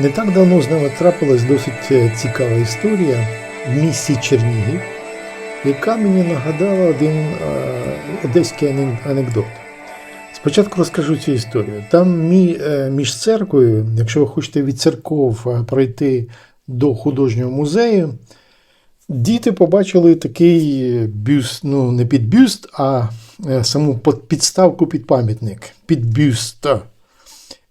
Не так давно з нами трапилась досить е, цікава історія в місті Чернігів, яка мені нагадала один е, одеський анекдот. Спочатку розкажу цю історію. Там е, між церквою, якщо ви хочете від церков пройти до художнього музею, діти побачили такий бюст, ну не під бюст, а саму підставку під пам'ятник, під бюст.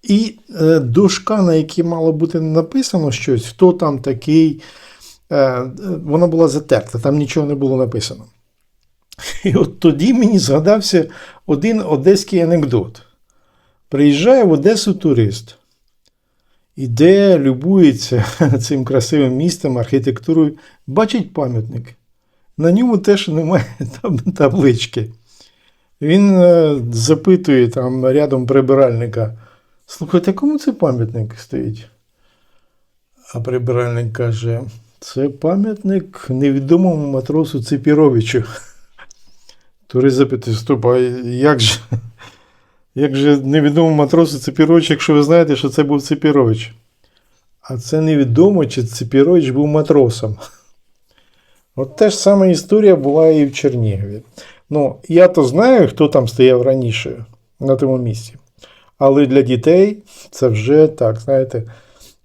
І е, дошка, на якій мало бути написано щось, хто там такий, е, е, вона була затерта, там нічого не було написано. І от тоді мені згадався один одеський анекдот. Приїжджає в Одесу турист, іде, любується цим красивим містом, архітектурою, бачить пам'ятник. На ньому теж немає таблички. Він е, запитує там рядом прибиральника. Слухайте, кому це пам'ятник стоїть? А прибиральник каже: це пам'ятник невідомому матросу Ципіровичу. Турист запитує, стоп, а як же, як же невідомому матросу Ципіровичу, якщо ви знаєте, що це був Ципірович? А це невідомо, чи Ципірович був матросом. От те ж сама історія була і в Чернігові. Ну, я то знаю, хто там стояв раніше на тому місці. Але для дітей це вже так, знаєте,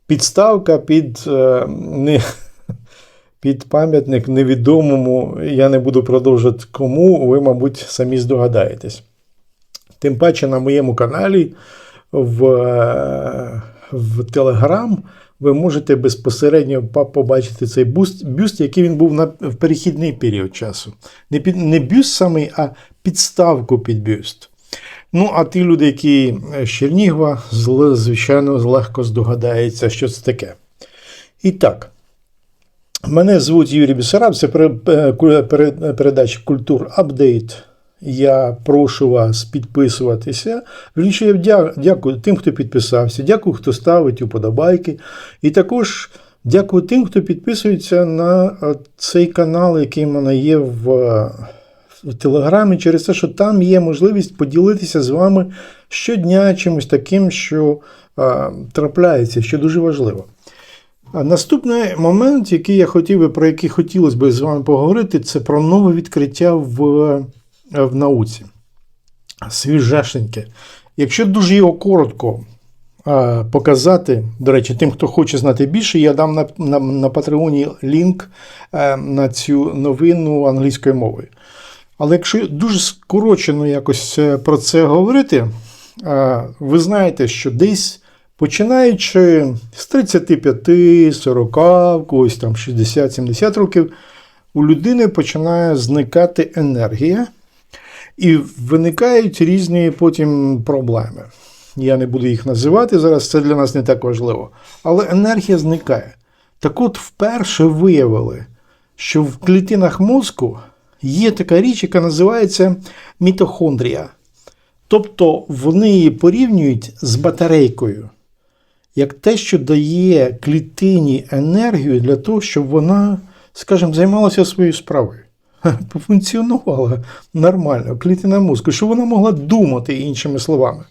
підставка під, е, не, під пам'ятник невідомому. Я не буду продовжувати кому, ви, мабуть, самі здогадаєтесь. Тим паче на моєму каналі в, е, в Телеграм ви можете безпосередньо побачити цей бюст, бюст, який він був на, в перехідний період часу. Не, під, не бюст самий, а підставку під бюст. Ну, а ті люди, які з Чернігова, звичайно, легко здогадаються, що це таке. І так, мене звуть Юрій Бісараб, це е, передача Культур Апдейт. Я прошу вас підписуватися. Вірніше, я дякую тим, хто підписався, дякую, хто ставить уподобайки. І також дякую тим, хто підписується на е, цей канал, який в мене є в, е, в Телеграмі, через те, що там є можливість поділитися з вами щодня чимось таким, що е, трапляється, що дуже важливо. А наступний момент, який я хотів би, про який хотілося б з вами поговорити, це про нове відкриття в, в науці. Свіжешеньке. Якщо дуже його коротко а, показати, до речі, тим, хто хоче знати більше, я дам на, на, на Патреоні лінк е, на цю новину англійською мовою. Але якщо дуже скорочено якось е, про це говорити, е, ви знаєте, що десь починаючи з 35, 40, в когось там 60-70 років, у людини починає зникати енергія, і виникають різні потім проблеми. Я не буду їх називати зараз, це для нас не так важливо. Але енергія зникає. Так от вперше виявили, що в клітинах мозку є така річ, яка називається мітохондрія. Тобто вони її порівнюють з батарейкою, як те, що дає клітині енергію для того, щоб вона, скажімо, займалася своєю справою. Функціонувала нормально, клітина мозку, щоб вона могла думати іншими словами.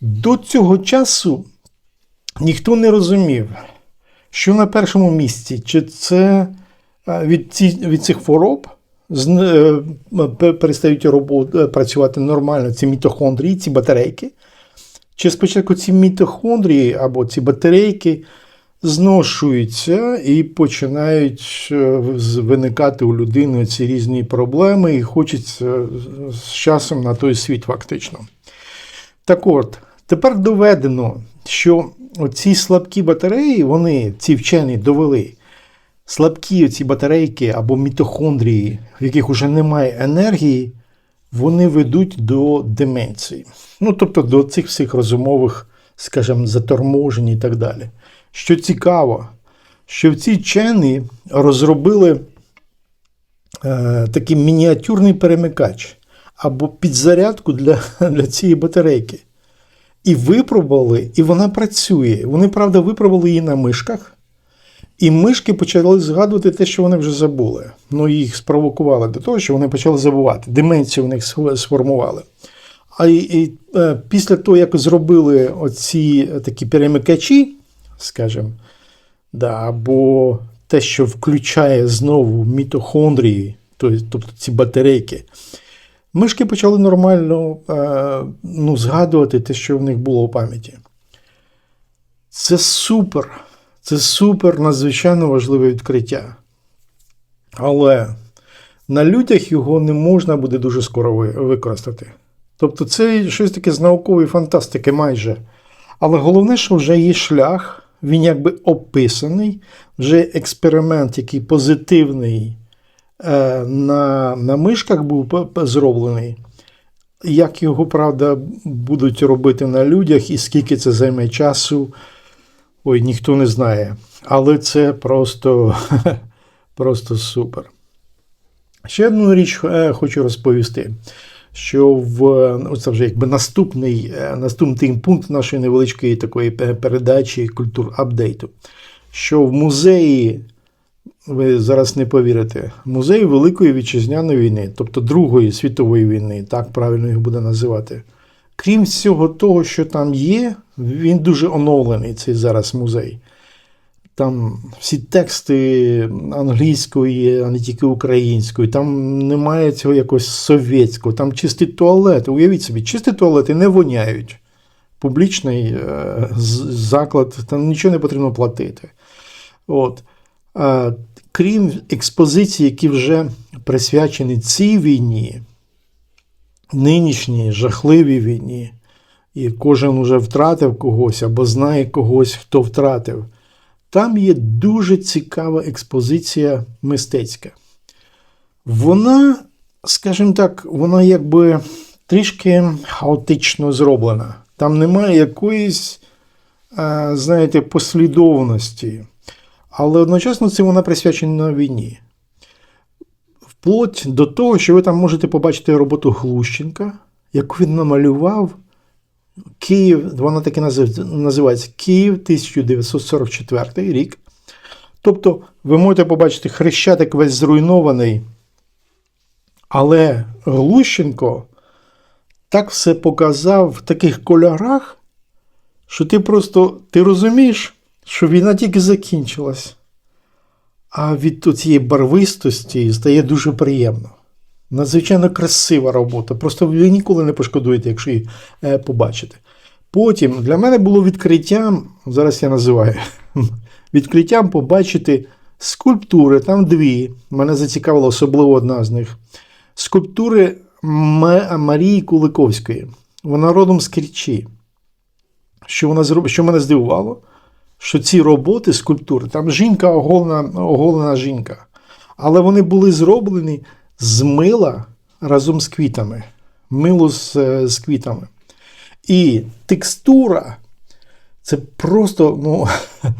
До цього часу ніхто не розумів, що на першому місці, чи це від, ці, від цих хвороб перестають робо- е, працювати нормально ці мітохондрії, ці батарейки, чи спочатку ці мітохондрії або ці батарейки зношуються і починають е, виникати у людини ці різні проблеми, і хочеться з часом на той світ фактично. Так от, тепер доведено, що ці слабкі батареї, вони, ці вчені, довели. Слабкі ці батарейки або мітохондрії, в яких вже немає енергії, вони ведуть до деменції. Ну, тобто до цих всіх розумових, скажімо, заторможень і так далі. Що цікаво, що ці вчені розробили е, такий мініатюрний перемикач або підзарядку для, для цієї батарейки. І випробували, і вона працює. Вони, правда, випробували її на мишках. І мишки почали згадувати те, що вони вже забули. Ну, їх спровокували до того, що вони почали забувати. Деменцію в них сформували. А і, і, е, після того, як зробили оці такі перемикачі, скажімо, да, або те, що включає знову мітохондрії, тобто ці батарейки. Мишки почали нормально е, ну, згадувати те, що в них було у пам'яті. Це супер, це супер надзвичайно важливе відкриття. Але на людях його не можна буде дуже скоро використати. Тобто це щось таке з наукової фантастики майже. Але головне, що вже є шлях, він якби описаний, вже експеримент, який позитивний е, на, на мишках був зроблений. Як його, правда, будуть робити на людях і скільки це займе часу, ой, ніхто не знає. Але це просто, просто супер. Ще одну річ е, хочу розповісти, що в оце вже якби наступний, е, наступний пункт нашої невеличкої такої передачі культур апдейту, що в музеї, ви зараз не повірите, музей Великої Вітчизняної війни, тобто Другої світової війни, так правильно їх буде називати. Крім всього того, що там є, він дуже оновлений, цей зараз музей. Там всі тексти англійської, а не тільки української, там немає цього якогось совєтського, там чисті туалети. Уявіть собі, чисті туалети не воняють. Публічний е, заклад, там нічого не потрібно платити. От. А, крім експозицій, які вже присвячені цій війні, нинішній жахливій війні, і кожен уже втратив когось або знає когось, хто втратив. Там є дуже цікава експозиція мистецька. Вона, скажімо так, вона якби трішки хаотично зроблена. Там немає якоїсь, е, знаєте, послідовності. Але одночасно це вона присвячена війні. Вплоть до того, що ви там можете побачити роботу Глущенка, яку він намалював Київ, вона назив- називається Київ 1944 рік. Тобто, ви можете побачити хрещатик весь зруйнований, але Глущенко так все показав в таких кольорах, що ти просто ти розумієш, що війна тільки закінчилась. А від цієї барвистості стає дуже приємно. Надзвичайно красива робота. Просто ви ніколи не пошкодуєте, якщо її е, побачите. Потім для мене було відкриттям, зараз я називаю, відкриттям побачити скульптури, там дві. Мене зацікавила особливо одна з них. Скульптури Марії Куликовської. Вона родом з Керчі. Що, вона що мене здивувало, що ці роботи, скульптури, там жінка оголена, оголена жінка. Але вони були зроблені з мила разом з квітами. Мило з, е, з квітами. І текстура це просто ну,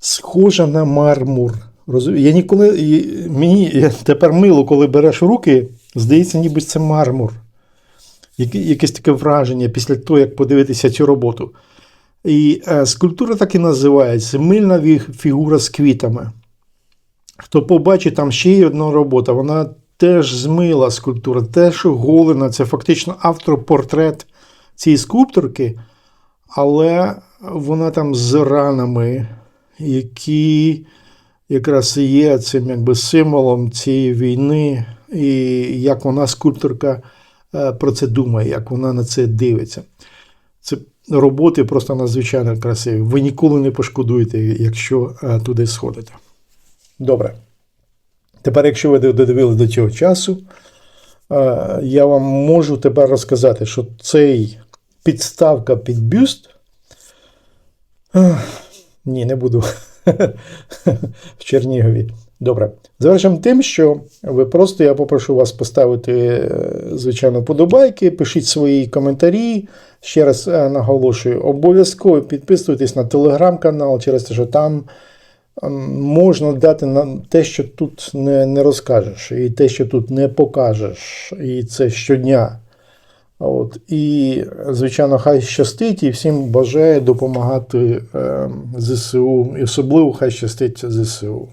схожа на мармур. Я ніколи, мені тепер мило, коли береш в руки, здається, ніби це мармур. Якесь таке враження після того, як подивитися цю роботу. І е, скульптура так і називається Мильна фігура з квітами. Хто побачить, там ще є одна робота, вона теж змила скульптура, теж оголена, це фактично автопортрет цієї скульпторки, але вона там з ранами, які якраз і є цим якби символом цієї війни, і як вона, скульпторка, е, про це думає, як вона на це дивиться. Це роботи просто надзвичайно красиві. Ви ніколи не пошкодуєте, якщо е, туди сходите. Добре. Тепер, якщо ви додивились до цього часу, е, я вам можу тепер розказати, що цей підставка під бюст. Ні, не буду в Чернігові. Добре. Завершимо тим, що ви просто я попрошу вас поставити, е, звичайно, подобайки, пишіть свої коментарі. Ще раз е, наголошую, обов'язково підписуйтесь на телеграм-канал через те, що там можна дати нам те, що тут не, не розкажеш, і те, що тут не покажеш, і це щодня. От, і, звичайно, хай щастить і всім бажає допомагати е, ЗСУ, і особливо хай щастить ЗСУ.